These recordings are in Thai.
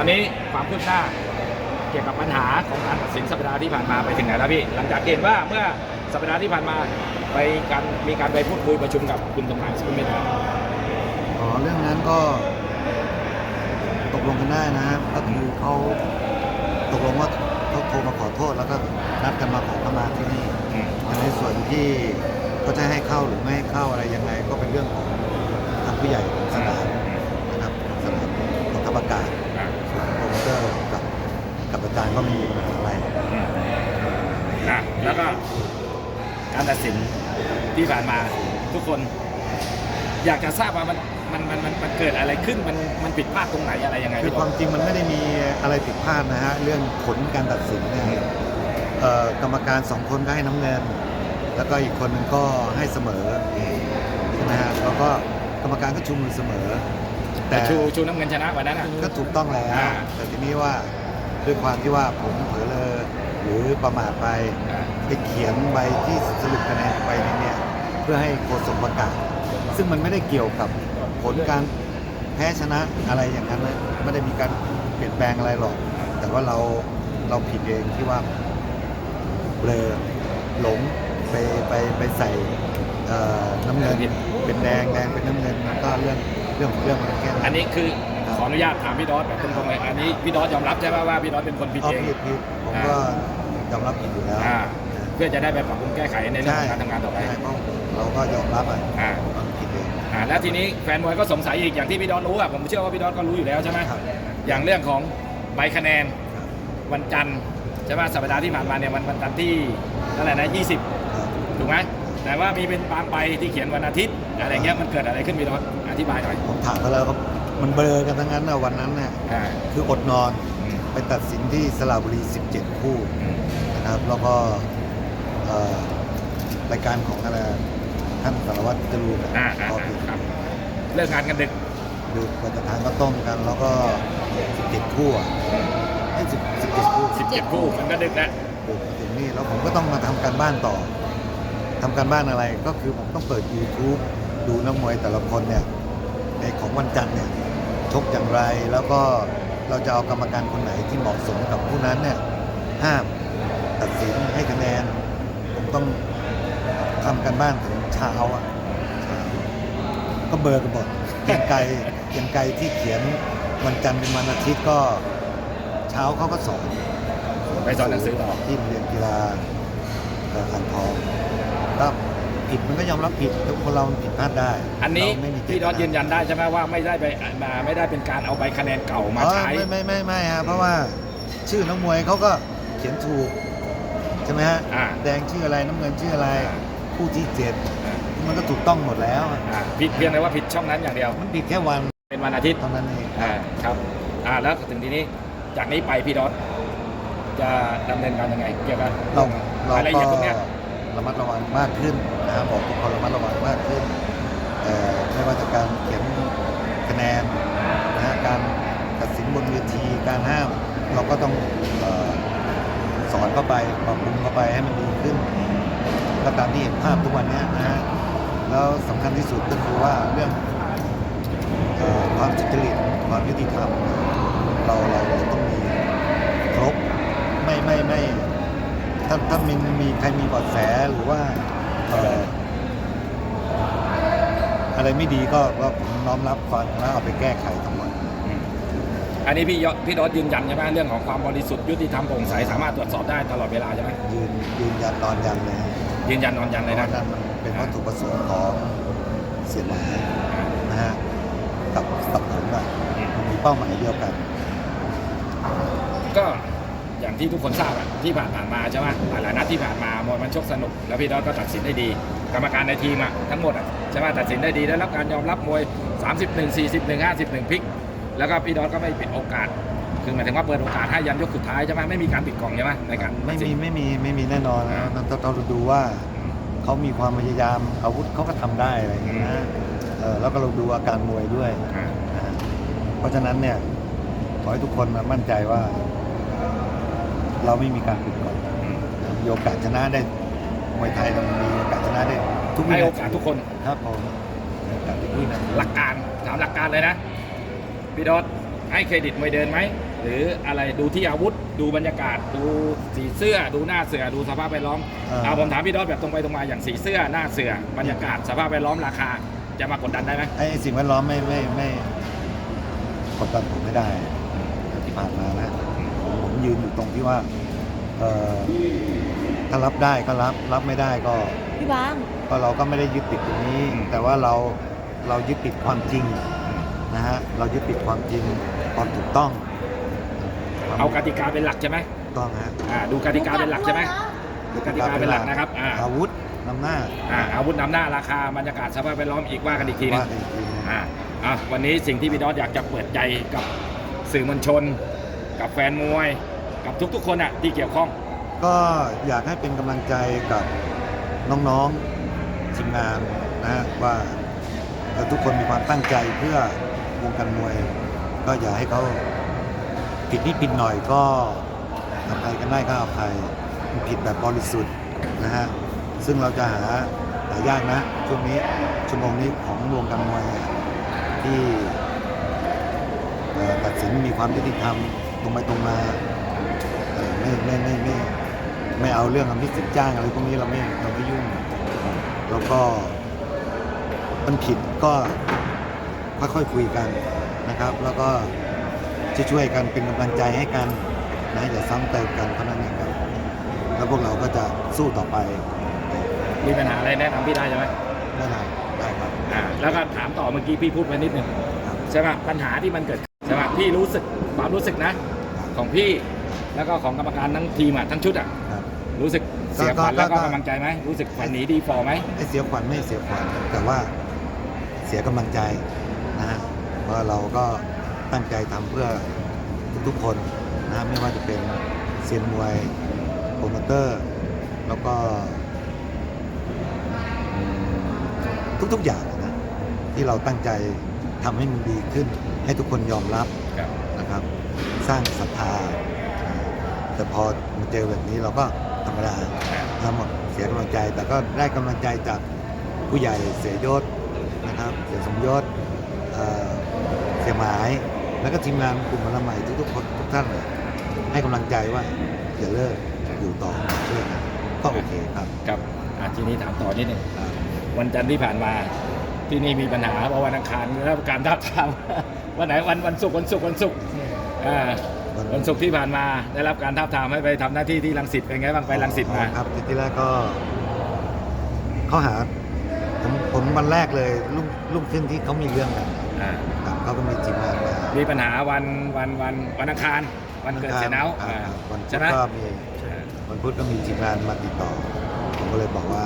ตอนนี้ความคืบหน้าเกี่ยวกับปัญหาของการตัดสินสัปดาห์ที่ผ่านมาไปถึงไหนแล้วพี่ หลังจากเห็นว่าเมื่อสัปดาห์ที่ผ่านมาไปการมีการไปพูดคุยประชุมกับคุณสมหมายสุขเมธาอ๋อเรื่องนั้นก็ตกลงกันได้นะครับก็คือเขาตกลงว่าเขาโทรมาขอโทษแล้วก็นัดกันมาขอขมาที่นี่อืมแต่ในส่วนที่เขาจะให้เข้าหรือไม่ให้เข้าอะไรยังไงก็เป็นเรื่องของทางผู้ใหญ่ของสนามนะครับของสนามของทัพอากาศ อ่า ส่วนโปรโมเตอร์กับ กับอาจารย์ก็ไมมีปัญหาอะไรอืมอะแล้วก็การตัดสินที่ผ่านมาทุกคน อยากจะทราบว่ามันมันมันมันมันเกิดอะไรขึ้นมันมันผิดพลาดตรงไหนอะไรยังไงคือพี่ความจริงมันไม่ได้มีอะไรผิดพลาดนะฮะเรื่องผลการตัดสินเนี่ยเอ่อกรรมการสองคนก็ให้น้ำเงิน แล้วก็อีกคนหนึงก็ให้เสมอใช่ไหมฮะแล้วก็กรรมการก็ชูมือเสมอ แต่แต่ชูชูน้ำเงินชนะวันนั้นอะ ก็ถูกต้องแล้วอ่า แต่ทีนี้ว่า ด้วยความที่ว่าผมเผลอเลอหรือประมาทไปอ่าไปเขียนใบที่สรุปคะแนนไปในเนี่ยเพื่อให้โฆษกประกาศ ซึ่งมันไม่ได้เกี่ยวกับผลการแพ้ชนะอะไรอย่างนั้นนะไม่ได้มีการเปลี่ยนแปลงอะไรหรอก แต่ว่าเราเราผิดเองที่ว่าเบลอหลงไปไปไปใส่เอ่อน้ำเงินเป็นแดงแดงเป็นน้ำเงินมันก็เรื่องเรื่องของเรื่องมันแค่นั้นอันนี้คือครับข ออนุญาตถามพี่ดอสแบบตรงๆเลยอันนี้พี่ดอสยอมรับใช่ไหมว่าพี่ดอสเป็นคนผิดเอาเองผิดผิดผมก็ยอมรับผิดอยู่แล้วอ่าเพื่อจะได้ไปปรับปรุงแก้ไขในเรื่องของการทำงานต่อไปใช่เพราะเราก็ยอมรับอะอ่า ว่าผิดเอง อ่าแล้วทีนี้แฟนมวยก็สงสัยอีกอย่างที่พี่ดอสรู้อะผมเชื่อว่าพี่ดอสก็รู้อยู่แล้วใช่ไหมครับ อย่างเรื่องของใบคะแนนครับวันจันทร์ใช่ไหมสัปดาห์ที่ผ่านมาเนี่ยวันวันจันทร์ที่เท่าไหร่นะครับ 20 ถูกไหมแต่ว่ามีเป็นบางใบที่เขียนวันอาทิตย์อะไรเงี้ยมันเกิดอะไรขึ้นพี่ดอสอธิบายหน่อยผมถามเขาแล้วครับ มันเบลอกันทั้งนั้นนะวันนั้นเนี่ยอ่าคืออดนอนอืมไปตัดสินที่สระบุรี 17 คู่อืมนะครับแล้วก็เอ่อรายการของอะไรท่านสารวัตรจรูนอ่าอ่าก็อ่าคือครับเลิกงานกันดึกดูกว่าจะทานก็ต้มกัน แล้วก็ 17 คู่อะไอ้10 17 คู่17คู่มันก็ดึกแล้วดึกมาถึงนี่แล้วผมก็ต้องมาทำการบ้านต่อทำการบ้านอะไรก็คือผมต้องเปิด YouTube ดูนักมวยแต่ละคนเนี่ยในของวันจันทร์เนี่ย ชกอย่างไร แล้วก็เราจะเอากรรมการคนไหนที่เหมาะสมกับผู้นั้นเนี่ยห้ามตัดสินให้คะแนน ผมต้องทำการบ้านถึงเช้าอะเช้าก็เบลอร์กันหมดเกรียงไกรเกรียงไกรที่เขียนวันจันทร์เป็นวันอาทิตย์ก็เช้าเขาก็สอนไปสอนหนังสือต่อที่โรงเรียนกีฬาเอ่ออ่างทองก็ ผิดมันก็ยอมรับผิดทุกคนเราผิดพลาดได้อันนี้เราไม่มีเจตพี่ดอสยืนยันได้ใช่ไหมว่าไม่ได้ไปมาไม่ได้เป็นการเอาใบคะแนนเก่ามาอ๋อใช้ ไม่ไม่ไม่ไม่ฮะเพราะว่าชื่อนักมวยเขาก็เขียนถูกใช่ไหมฮะอ่า แดงชื่ออะไรน้ำเงินชื่ออะไรอ่าคู่ที่เจ็ดมันก็ถูกต้องหมดแล้วอะอ่าผิดเพียงแต่ว่าผิดช่องนั้นอย่างเดียว มันผิดแค่วันเป็นวันอาทิตย์ เท่านั้นเอง อ่าครับอ่าแล้วถึงทีนี้จากนี้ไปพี่ดอสจะดำเนินการยังไง เกี่ยวกับเราเรารายละก็เอียดพวกเนี้ย ระมัดระวังมากขึ้นนะครับบอกทุกคนระมัดระวังมากขึ้นไม่ว่าจะการเขียนคะแนนนะฮะการตัดสินบนเวทีการห้าม เราก็ต้องออสอนเข้าไปปรับปรุงเข้าไปให้มันดีขึ้น ก็ตามที่เห็นภาพทุกวันนี้นะฮะแล้วสำคัญที่สุดก็คือว่าเรื่องออความจริตความยุติธรรมเราเราเราต้องมีครบไม่ไม่ไม่ ถ้าถ้ามีมีใครมีเบาะแสหรือว่าเอ่ออะไรไม่ดีก็ก็ผมน้อมรับฟังแล้วเอาไปแก้ไขทั้งหมด อืมอันนี้พี่ยอพี่ดอสยืนยันใช่ไหมเรื่องของความบริสุทธิ์ยุติธรรมโปร่งใสสามารถตรวจสอบได้ตลอดเวลาใช่ไหมยืนยืนยันนอนยันเลยยืนยันนอนยันเพเลยราะนะว่านั่นมันเป็นวัตถุประสงค์ของเสียหมายนะฮะกับกับผมอะมันมีเป้าหมายเดียวกัน ก็ อย่างที่ทุกคนทราบอะที่ผ่านผ่านมาใช่ไหมหลายๆนัดที่ผ่านมามวยมันชกสนุก แล้วพี่ดอสก็ตัดสินได้ดี กรรมการในทีมอะทั้งหมดอะใช่ไหมตัดสินได้ดีได้รับการยอมรับมวย 31 41 51พลิก แล้วก็พี่ดอสก็ไม่ปิดโอกาส คือหมายถึงว่าเปิดโอกาสให้ยันยกสุดท้ายใช่ไหมไม่มีการปิดกล่องใช่ไหมในการไม่ตัดสิมีนไม่มีไม่มีแน่นอนนะอ่าเราเราเราดูว่าเขามีความพยายามอาวุธเขาก็ทำได้อะไรอย่างเงี้ยนะเออแล้วก็เราดูอาการมวยด้วยอ่านะฮะเพราะฉะนั้นเนี่ยขอให้ทุกคนนะมั่นใจว่า เราไม่มีการปิดก่อนอืมมีโอกาสชนะได้มวยไทยเรามีโอกาสชนะได้ทุกวิให้นาโอกาสทีทุกคน ครับผมมีโอกาสทุกวินาที หลักการถามหลักการเลยนะ พี่ดอสให้เครดิตมวยเดินไหม หรืออะไรดูที่อาวุธ ดูบรรยากาศ ดูสีเสื้อ ดูหน้าเสือ ดูสภาพแวดล้อมเออ เอาผมถามพี่ดอสแบบตรงไปตรงมาอย่างสีเสื้อหน้าเสือบรรยากาศสภาพแวดล้อมราคา จะมากดดันได้ไหมไอ้สิ่งแวดล้อมไม่ไม่ไม่กดดันผมไม่ได้ที่ผ่านมานะผมผม ยืนอยู่ตรงที่ว่าเอ่อถ้ารับได้ก็รับรับไม่ได้ก็ พี่บาง ก็เราก็ไม่ได้ยึดติดตรงนี้ แต่ว่าเราเรายึดติดความจริงนะฮะเรายึดติดความจริงความถูกต้องเอากติกาเป็นหลักใช่ไหมถูกต้องฮะอ่าดูกติกาเป็นหลักใช่ไหมดูกติกาเป็นหลักนะครับอ่าอาวุธนำหน้าอ่าอาวุธนำหน้าราคาบรรยากาศสภาพแวดล้อมอีกว่ากันอีกทีหนึว่างอีกทีหนึ่ง อ่าอะวันนี้สิ่งที่พี่ดอสอยากจะเปิดใจกับสื่อมวลชน กับแฟนมวย กับทุกๆ คนอะที่เกี่ยวข้อง ก็อยากให้เป็นกำลังใจกับน้องๆทีมงานนะฮะว่าเอ่อทุกคนมีความตั้งใจเพื่อวงการมวย ก็อย่าให้เขาผิดนิดผิดหน่อยก็อภัยกันได้ก็อภัยมันผิดแบบบริสุทธิ์นะฮะซึ่งเราจะหาหายากนะช่วงนี้ชั่วโมงนี้ของวงการมวยที่ เอ่อตัดสินมีความยุติธรรม ตรงไปตรงมาเอ่อไม่ไม่ไม่ไม่ไม่เอาเรื่องอภิสิทธิ์จ้างอะไรพวกนี้เราไม่เราไม่ยุ่ง แล้วก็มันผิดก็ค่อยๆคุยกันนะครับ แล้วก็ช่วยๆกันเป็นกำลังใจให้กันนะอย่าซ้ำเติมกันเท่านั้นเองครับแล้วพวกเราก็จะสู้ต่อไปมีปัญหาอะไรแนะนำพี่ได้ใช่ไหมได้ไหมได้ครับอ่าแล้วก็ถามต่อเมื่อกี้พี่พูดไปนิดหนึ่งครับใช่ไหมปัญหาที่มันเกิด ใช่ไหมพี่รู้สึกความรู้สึกนะ ของพี่แล้วก็ของกรรมการทั้งทีมอะทั้งชุดอะครับ รู้สึกเสียขวัญก็ก็แล้วก็ก็ กำลังใจไหมรู้สึกฝันหนีดีฟอร์ไหมไอ้เสียขวัญไม่เสียขวัญแต่ว่าเสียกำลังใจนะฮะเพราะเราก็ตั้งใจทำเพื่อทุกๆคนนะฮะไม่ว่าจะเป็นเซียนมวยโปรโมเตอร์ แล้วก็อืมทุกๆอย่างนะที่เราตั้งใจทำให้มันดีขึ้น ให้ทุกคนยอมรับครับนะครับ สร้างศรัทธาแต่พอมาเจอแบบนี้เราก็ธรรมดาทั้งหมดเสียกำลังใจ แต่ก็ได้กำลังใจจากผู้ใหญ่เสียยศนะครับ เสียสมยศเอ่อเสียหมาย แล้วก็ทีมงานกลุ่มมรใหม่ทุกๆคนทุกท่านเลยให้กำลังใจว่าอย่าเลิกอยู่ต่อช่วยกันก็โอเคครับครับอะทีนี้ถามต่อนิดหนึงครับวันจันทร์ที่ผ่านมา ที่นี่มีปัญหาเพราะวันอังคารได้รับการท้าบทามวันไหนวันวันศุกร์วันศุกร์วันศุกร์อ่าวันศุกร์ที่ผ่านมาได้รับการท้าบทามให้ไปทำหน้าที่ที่รังสิตเป็นไงบ้างไปรังสิตมาครับที่แรกก็เขาหาผมผมวันแรกเลยลุ่งลุ่งขึ้นที่เขามีเรื่องกันอ่าครับเขาก็มีทีมงานมา มีปัญหาวันวันวันวันอังคาร วันเกิดเสียเนาครับอ่าครับวันพุใช่ธไหมก็มีอ่าวันพุธก็มีทีมงานมาติดต่อ ผมก็เลยบอกว่า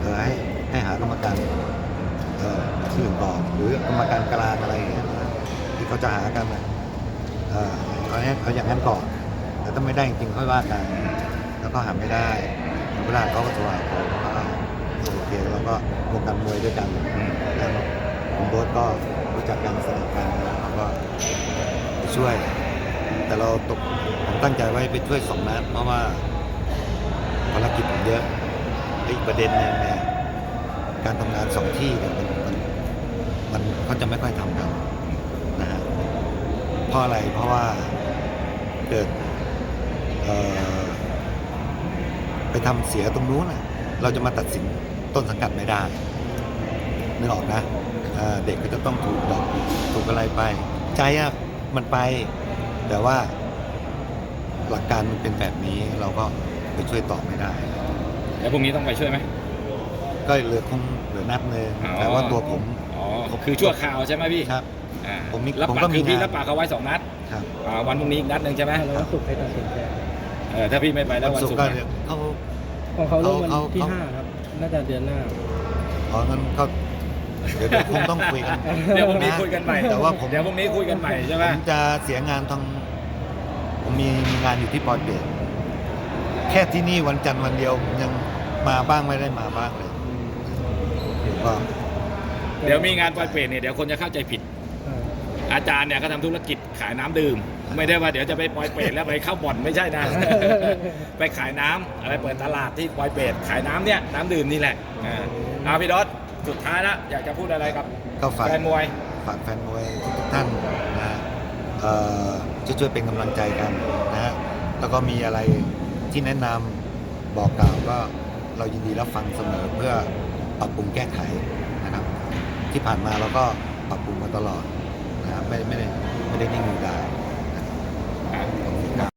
เออให้ให้หากรรมการเอ่อ ที่อื่นก่อหรือกรรมการกลางอะไรอย่างเงี้ยที่เขาจะหากันนะเออเอาให้เอาอย่างนั้นก่อนแต่ถ้าไม่ได้จริงๆค่อยว่ากัน แล้วก็หาไม่ได้เวลาเขาก็โทรหาผมว่าโอเคเราก็วงการมวยด้วยกันแล้วคุณโบ๊ทก็รู้จักกันสนิทกันเขาก็ช่วย แต่เราตกผมตั้งใจไว้ไปช่วยสองนัดเพราะว่าภารกิจผมเยอะและอีกประเด็นหนึ่งเนี่ย การทำงานสองที่เนี่ยมันมันมันเขาจะไม่ค่อยทำกันนะฮะเพราะอะไรเพราะว่าเกิดไปทำเสียตรงนู้นน่ะเราจะมาตัดสินต้นสังกัดไม่ได้นึกออกนะเด็กก็จะต้องถูกบอกถูกอะไรไป ใจอะมันไป แต่ว่าหลักการมันเป็นแบบนี้เราก็ไปช่วยต่อไม่ได้ แล้วพรุ่งนี้ต้องไปช่วยไหม ก็เหลือคงเหลือนัดหนึ่งอ๋อ แต่ว่าตัวผม อ๋อคือชั่วคราวใช่ไหมพี่ครับ อ่าผมมีรับผมปาก็กมีคือพี่งาน รับปากเขาไว้สองนัดครับอ่าวันพรุ่งนี้อีกนัดหนึ่งใช่ไหมแล้ววันศุกร์ให้ตัดสินใจเออถ้าพี่ไม่ไปแล้ววัวันนศุกศุร์กก็ร์เนี่ยเขา ของเขาเริ่มวันเขาที่เขาห้าครับ น่าจะเดือนหน้า อ๋องั้นก็เดี๋ยวเดี๋ยวคงต้องคุยกัน เดี๋ยวพรุ่งนี้คุยกันใหม่แต่ว่าผม เดี๋ยวพรุ่งนี้คุยกันใหม่ใช่ไหมผมจะเสียงานทางผมมีมีงานอยู่ที่ปอยเปตแค่ที่นี่วันจันทร์วันเดียวผมยังมาบ้างไม่ได้มาบ้างเลย ก็เดี๋ยวมีงานปล่อยเปรตเนี่ยเดี๋ยวคนจะเข้าใจผิดเอออาจารย์เนี่ยเขาทำธุรกิจขายน้ำดื่ม ไม่ได้ว่าเดี๋ยวจะไปปล่อยเปรตแล้วไปเข้าบ่อนไม่ใช่นะ ไปขายน้ำอะไรเปิดตลาดที่ปล่อยเปรตขายน้ำเนี่ยน้ำดื่มนี่แหละอ่าเอาพี่ดอสสุดท้ายละอยากจะพูดอะไรกับก็ฝาก แฟนมวย ฝากแฟนมวยทุกๆท่านนะเอ่อช่วยๆเป็นกำลังใจกันนะฮะแล้วก็มีอะไรที่แนะนำบอกกล่าวก็เรายินดีรับฟังเสมอเพื่อ ปรับปรุงแก้ไขนะครับ ที่ผ่านมาเราก็ปรับปรุงมาตลอดนะครับไม่ไม่ได้ไม่ได้นิ่งอยู่ได้